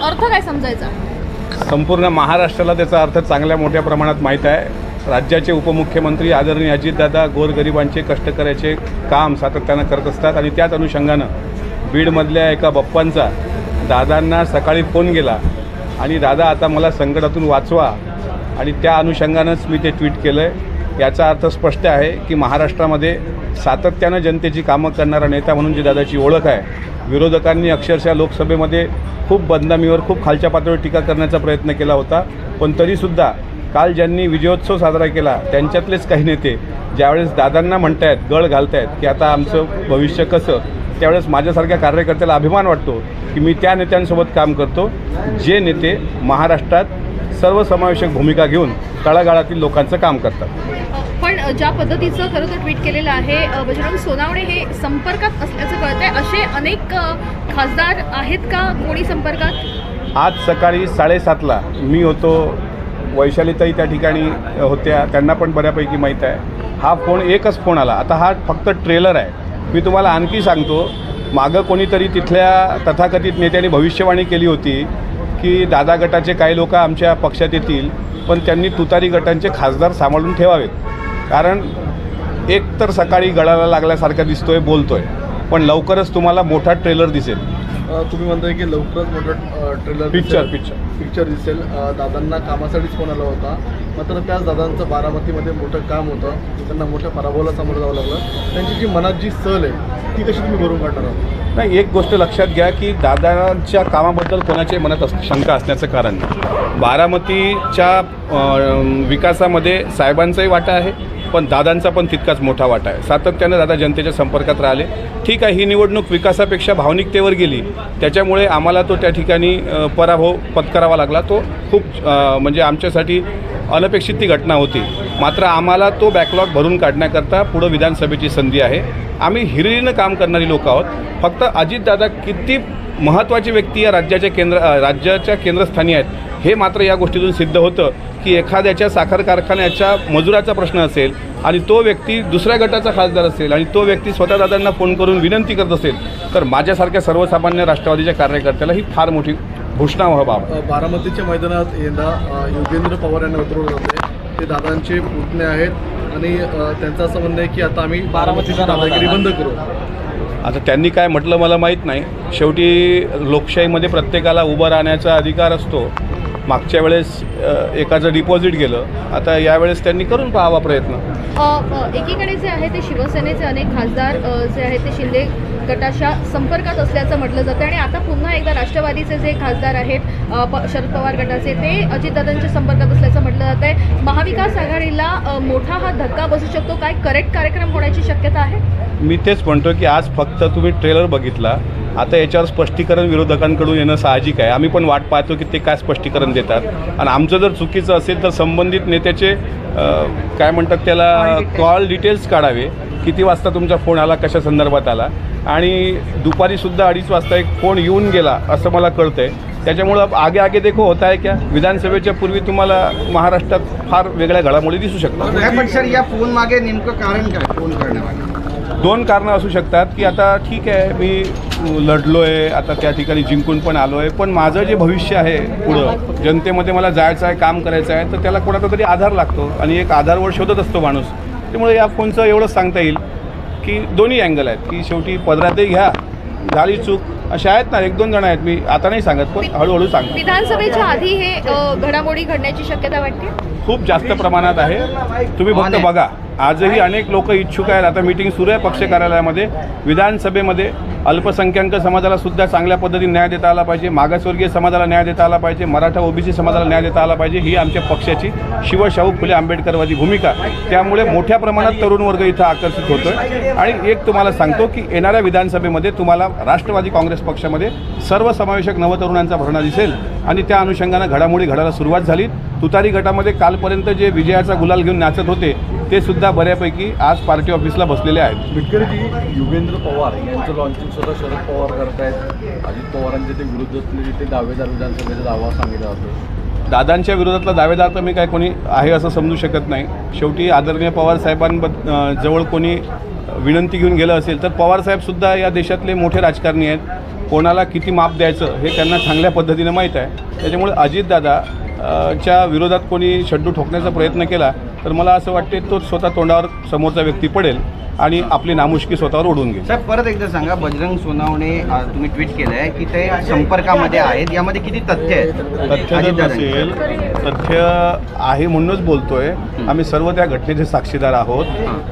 अर्थ काय समजायचा? संपूर्ण महाराष्ट्राला त्याचा अर्थ चांगल्या मोठ्या प्रमाणात माहीत आहे. राज्याचे उपमुख्यमंत्री आदरणीय अजितदादा गोरगरिबांचे कष्टकऱ्याचे काम सातत्यानं करत असतात आणि त्याच अनुषंगानं बीडमधल्या एका बप्पांचा दादांना सकाळी फोन गेला आणि दादा आता मला संकटातून वाचवा आणि त्या अनुषंगानंच मी ते ट्विट केलं आहे याचा अर्थ स्पष्ट आहे की महाराष्ट्रामध्ये सातत्यानं जनतेची कामं करणारा नेता म्हणून जी दादाची ओळख आहे विरोधकांनी अक्षरशः लोकसभेमध्ये खूप बदनामीवर खूप खालच्या पातळीवर टीका करण्याचा प्रयत्न केला होता. पण तरीसुद्धा काल ज्यांनी विजयोत्सव साजरा केला त्यांच्यातलेच काही नेते ज्यावेळेस दादांना म्हणतायत गळ घालतायत की आता आमचं भविष्य कसं त्यावेळेस माझ्यासारख्या कार्यकर्त्याला अभिमान वाटतो की मी त्या नेत्यांसोबत काम करतो. जे नेते महाराष्ट्रात सर्वसमावेशक भूमिका घेऊन तळागाळातील लोकांचं काम करतात. पण ज्या पद्धतीचं खरं तर ट्विट केलेलं आहे बजरंग सोनावणे हे संपर्कात असल्याचं कळत आहे असे अनेक खासदार आहेत का? कोणी संपर्कात? आज सकाळी साडेसातला मी होतो. वैशालीताई त्या ठिकाणी होत्या. त्यांना पण बऱ्यापैकी माहीत आहे. हा फोन एकच फोन आला. आता हा फक्त ट्रेलर आहे. मी तुम्हाला आणखी सांगतो मागं कोणीतरी तिथल्या तथाकथित नेत्यांनी भविष्यवाणी केली होती की दादा गटाचे काही लोक आमच्या पक्षात येतील पण त्यांनी तुतारी गटांचे खासदार सांभाळून ठेवावेत. कारण एक तर सकाळी गळाला लागल्यासारखा दिसतोय बोलतोय. पण लवकरच तुम्हाला मोठा ट्रेलर दिसेल. तुम्ही म्हणताय की लवकरच मोठं ट्रेलर पिक्चर पिक्चर पिक्चर दिसेल. दादांना कामासाठीच फोन आला होता. मात्र त्याच दादांचं बारामतीमध्ये मोठं काम होतं. त्यांना मोठ्या पराभवाला सामोरं जावं लागलं. त्यांची जी मनात जी सल आहे ती कशी तुम्ही भरून काढणार आहात? नाही एक गोष्ट लक्षात घ्या की दादांच्या कामाबद्दल कोणाच्याही मनात अस शंका असण्याचं कारण नाही. बारामतीच्या विकासामध्ये साहेबांचाही वाटा आहे. पण दादांचा पण तितकाच मोठा वाटा आहे. सातत्यानं दादा जनतेच्या संपर्कात राहिले. ठीक आहे ही निवडणूक विकासापेक्षा भावनिकतेवर गेली. त्याच्यामुळे आम्हाला तो त्या ठिकाणी पराभव पत्करावा लागला. तो खूप म्हणजे आमच्यासाठी अनपेक्षित ती घटना होती. मात्र आम्हाला तो बॅकलॉग भरून काढण्याकरता पुढं विधानसभेची संधी आहे. आम्ही हिरिरीनं काम करणारी लोक आहोत. फक्त अजितदादा किती महत्त्वाची व्यक्ती या राज्याच्या केंद्र राज्याच्या केंद्रस्थानी आहेत हे मात्र या गोष्टीतून सिद्ध होतं की एखाद्याच्या साखर कारखान्याच्या मजुराचा प्रश्न असेल आणि तो व्यक्ती दुसऱ्या गटाचा खासदार असेल आणि तो व्यक्ती स्वतः दादांना फोन करून विनंती करत असेल तर माझ्यासारख्या सर्वसामान्य राष्ट्रवादीच्या कार्यकर्त्याला ही फार मोठी घोषणा बाब. अ, बारामतीच्या मैदानात यंदा योगेंद्र पवार यांना उतरवलं जाते ते दादांचे पुतणे आहेत आणि त्यांचं असं म्हणणं आहे की आता आम्ही बारामतीची दादागिरी बंद करू. आता त्यांनी काय म्हटलं मला माहीत नाही. शेवटी लोकशाहीमध्ये प्रत्येकाला उभं राहण्याचा अधिकार असतो. मागच्या वेळेस एकाचं डिपॉझिट गेलं. आता यावेळेस त्यांनी करून पाहावा प्रयत्न. एकीकडे जे आहे ते शिवसेनेचे अनेक खासदार जे आहेत ते शिंदे गटाच्या संपर्कात असल्याचं म्हटलं जातं आणि आता पुन्हा एकदा राष्ट्रवादीचे जे खासदार आहेत प- शरद पवार गटाचे ते अजितदादांच्या संपर्कात असल्याचं म्हटलं जात आहे. महाविकास आघाडीला मोठा हा धक्का बसू शकतो. काय करेक्ट कार्यक्रम होण्याची शक्यता आहे? मी तेच म्हणतो की आज फक्त तुम्ही ट्रेलर बघितला. आता याच्यावर स्पष्टीकरण विरोधकांकडून येणं साहजिक आहे. आम्ही पण वाट पाहतो की ते काय स्पष्टीकरण देतात. आणि आमचं जर चुकीचं असेल तर संबंधित नेत्याचे काय म्हणतात त्याला कॉल डिटेल्स काढावे. किती वाजता तुमचा फोन आला कशा संदर्भात आला? आणि दुपारीसुद्धा अडीच वाजता एक फोन येऊन गेला असं मला कळतं आहे त्याच्यामुळं आगे आगे देखो होत आहे क्या? विधानसभेच्या पूर्वी तुम्हाला महाराष्ट्रात फार वेगळ्या घडामोडी दिसू शकतात. पण सर या फोन मागे नेमकं कारण काय? फोन करण्यामागे. दोन कारणं असू शकतात की आता ठीक आहे मी लढलो आहे आता त्या ठिकाणी जिंकून पण आलो आहे पण माझं जे भविष्य आहे पुढं जनतेमध्ये मला जायचं आहे काम करायचं आहे तर त्याला कोणाचा तरी आधार लागतो. आणि एक आधारवर शोधत असतो माणूस. त्यामुळे या फोनचं एवढंच सांगता येईल की दोन्ही अँगल आहेत. की शेवटी पदरातही घ्या झाली चूक. अशा आहेत ना एक दोन जण आहेत. मी आता नाही सांगत पण हळूहळू सांगतो. विधानसभेच्या आधी हे घडामोडी घडण्याची शक्यता वाटते? खूप जास्त प्रमाणात आहे. तुम्ही फक्त बघा. आजही अनेक लोक इच्छुक आहेत. आता मीटिंग सुरू आहे पक्ष कार्यालयामध्ये. विधानसभेमध्ये अल्पसंख्याक समाजाला सुद्धा चांगल्या पद्धतीने न्याय देता आला पाहिजे. मागासवर्गीय समाजाला न्याय देता आला पाहिजे. मराठा ओबीसी समाजाला न्याय देता आला पाहिजे. ही आमच्या पक्षाची शिवशाहू फुले आंबेडकरवादी भूमिका. त्यामुळे मोठ्या प्रमाणात तरुण वर्ग इथं आकर्षित होतोय. आणि एक तुम्हाला सांगतो की येणाऱ्या विधानसभेमध्ये तुम्हाला राष्ट्रवादी काँग्रेस पक्षामध्ये सर्वसमावेशक नवतरुणांचा भरणा दिसेल. आणि त्या अनुषंगानं घडामोडी घडायला सुरुवात झाली. तुतारी गटामध्ये कालपर्यंत जे विजयाचा गुलाल घेऊन नाचत होते ते सुद्धा बऱ्यापैकी आज पार्टी ऑफिसला बसलेले आहेत. बिटकरीजी युगेंद्र पवार यांचं लॉन्चिंग सुद्धा शरद पवार करतायत. अजित पवारांचे ते विरुद्ध असलेले ते दावेदार विधानसभेचा दावा सांगितला जातो दादांच्या विरोधातला दावेदार तर मी काय कोणी आहे असं समजू शकत नाही. शेवटी आदरणीय पवार साहेबांबद अं, जवळ कोणी विनंती घेऊन गेलं असेल तर पवार साहेबसुद्धा या देशातले मोठे राजकारणी आहेत. कोणाला किती माप द्यायचं हे त्यांना चांगल्या पद्धतीनं माहीत आहे. त्याच्यामुळे अजितदादा च्या विरोधात कोणी शड्डू ठोकण्याचा प्रयत्न केला तर मला असं वाटते तो स्वतः तोंडावर समोरचा व्यक्ती पडेल आणि आपली नामुष्की स्वतःवर ओढून घेईल. साहेब परत एकदा सांगा बजरंग सोनावणे तुम्ही ट्विट केलंय की ते संपर्कामध्ये आहेत यामध्ये किती तथ्य आहेत? तथ्य जर. नसेल तथ्य आहे म्हणूनच बोलतोय. आम्ही सर्व त्या घटनेचे साक्षीदार आहोत.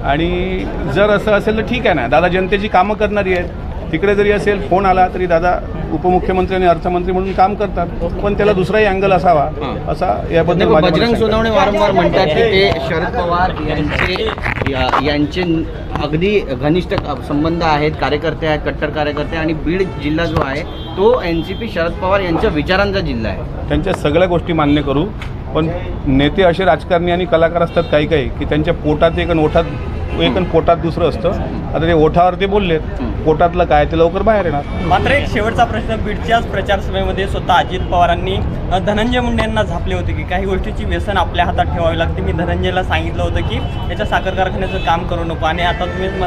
आणि जर असं असेल तर ठीक आहे ना. दादा जनतेची कामं करणारी आहेत. तिकडे जरी असेल फोन आला तरी दादा उपमुख्यमंत्री आणि अर्थमंत्री म्हणून काम करतात पण त्याला दुसराही अँगल असावा असा याबद्दल बजरंग. सोनवणे वारंवार म्हणतात की ते शरद पवार यांचे यांचे अगदी घनिष्ठ संबंध आहेत कार्यकर्ते आहेत कट्टर कार्यकर्ते आणि बीड जिल्हा जो आहे तो N C P Sharad Pawar यांच्या विचारांचा जिल्हा आहे त्यांच्या सगळ्या गोष्टी मान्य करू पण नेते असे राजकारणी आणि कलाकार असतात काही काही की त्यांच्या पोटात एक ओठात एक आणि पोटात दुसरं असतं. आता ते ओठावर ते बोललेत. पोटातलं काय ते लवकर बाहेर येणार. मात्र एक शेवटचा प्रश्न बीडच्याच प्रचार सभेमध्ये स्वतः अजित पवारांनी अ, धनंजय मुंडे यांना झापले होते की काही गोष्टीची व्यसन आपल्या हातात ठेवावी लागते. मी धनंजयला सांगितलं होतं की याच्या साखर कारखान्याचं काम करू नको आणि आता तुम्हीच अ,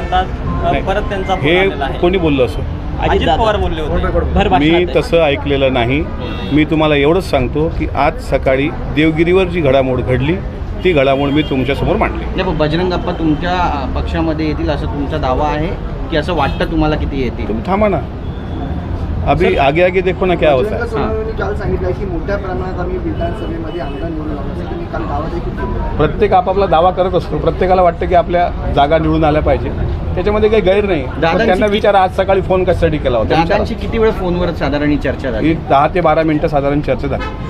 नाही. परत त्यांचा फोन आलेला हे आहे. कोणी बोललं असं? अजित पवार बोलले होते. मी तसं ऐकलेलं नाही. मी तुम्हाला एवढंच सांगतो की आज सकाळी देवगिरीवर जी घडामोड घडली ती घडामोड मी तुमच्यासमोर मांडली. नाही पण बजरंग अप्पा तुमच्या पक्षामध्ये येतील असं तुमचा दावा आहे? की असं वाटतं तुम्हाला किती येतील? तुम्ही थांबा ना. अभी आगे आगे देखो ना क्या होता है. सोनवणेंनी काल सांगितलं की मोठ्या प्रमाणात आम्ही विधानसभेमध्ये आमदार निवडून लावण्यासाठी मी काल दावा देखील केला प्रत्येक आपापला दावा करत असतो. प्रत्येकाला वाटतं की आपल्या जागा निवडून आल्या पाहिजे. त्याच्यामध्ये काही गैर नाही. त्यांना विचार आज सकाळी फोन कशासाठी केला होता? किती वेळ फोनवर साधारण चर्चा झाली? दहा ते बारा मिनिटं साधारण चर्चा झाली.